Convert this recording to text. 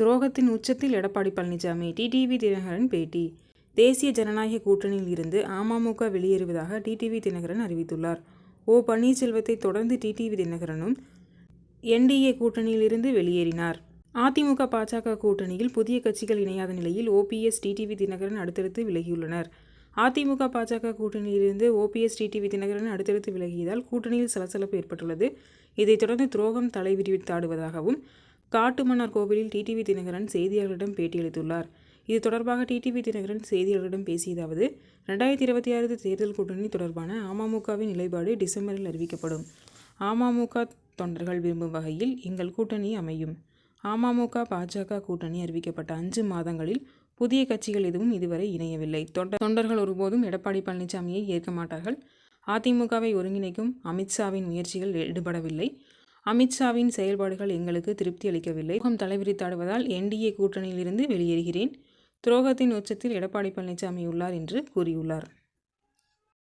துரோகத்தின் உச்சத்தில் எடப்பாடி பழனிசாமி டிடிவி தினகரன் பேட்டி தேசிய ஜனநாயக கூட்டணியில் இருந்து அமமுக வெளியேறுவதாக டிடிவி தினகரன் அறிவித்துள்ளார். ஓ. பன்னீர்செல்வத்தை தொடர்ந்து டிடிவி தினகரனும் என்டிஏ கூட்டணியில் இருந்து வெளியேறினார். அதிமுக பாஜக கூட்டணியில் புதிய கட்சிகள் இணையாத நிலையில் ஓபிஎஸ் டிடிவி தினகரன் அடுத்தடுத்து விலகியுள்ளனர். அதிமுக பாஜக கூட்டணியிலிருந்து ஓபிஎஸ் டிடிவி தினகரன் அடுத்தடுத்து விலகியதால் கூட்டணியில் சலசலப்பு ஏற்பட்டுள்ளது. இதைத் தொடர்ந்து துரோகம் காட்டுமன்னார் காட்டுமன்னார்கோவிலில் டிடிவி தினகரன் செய்தியாளர்களிடம் பேட்டியளித்துள்ளார். இது தொடர்பாக டிடிவி தினகரன் செய்தியாளர்களிடம் பேசியதாவது ரெண்டாயிரத்தி இருபத்தி ஆறு தேர்தல் கூட்டணி தொடர்பான அமமுகவின் நிலைப்பாடு டிசம்பரில் அறிவிக்கப்படும். அமமுக தொண்டர்கள் விரும்பும் வகையில் எங்கள் கூட்டணி அமையும். அமமுக பாஜக கூட்டணி அறிவிக்கப்பட்ட அஞ்சு மாதங்களில் புதிய கட்சிகள் எதுவும் இதுவரை இணையவில்லை. தொண்டர்கள் ஒருபோதும் எடப்பாடி பழனிசாமியை ஏற்க மாட்டார்கள். அதிமுகவை ஒருங்கிணைக்கும் அமித்ஷாவின் முயற்சிகள் ஈடுபடவில்லை அமித்ஷாவின் செயல்பாடுகள் எங்களுக்கு திருப்தி அளிக்கவில்லை. முகம் தலைவிரித்தாடுவதால் என்டிஏ கூட்டணியிலிருந்து வெளியேறுகிறேன். துரோகத்தின் உச்சத்தில் எடப்பாடி பழனிசாமி உள்ளார் என்று கூறியுள்ளார்.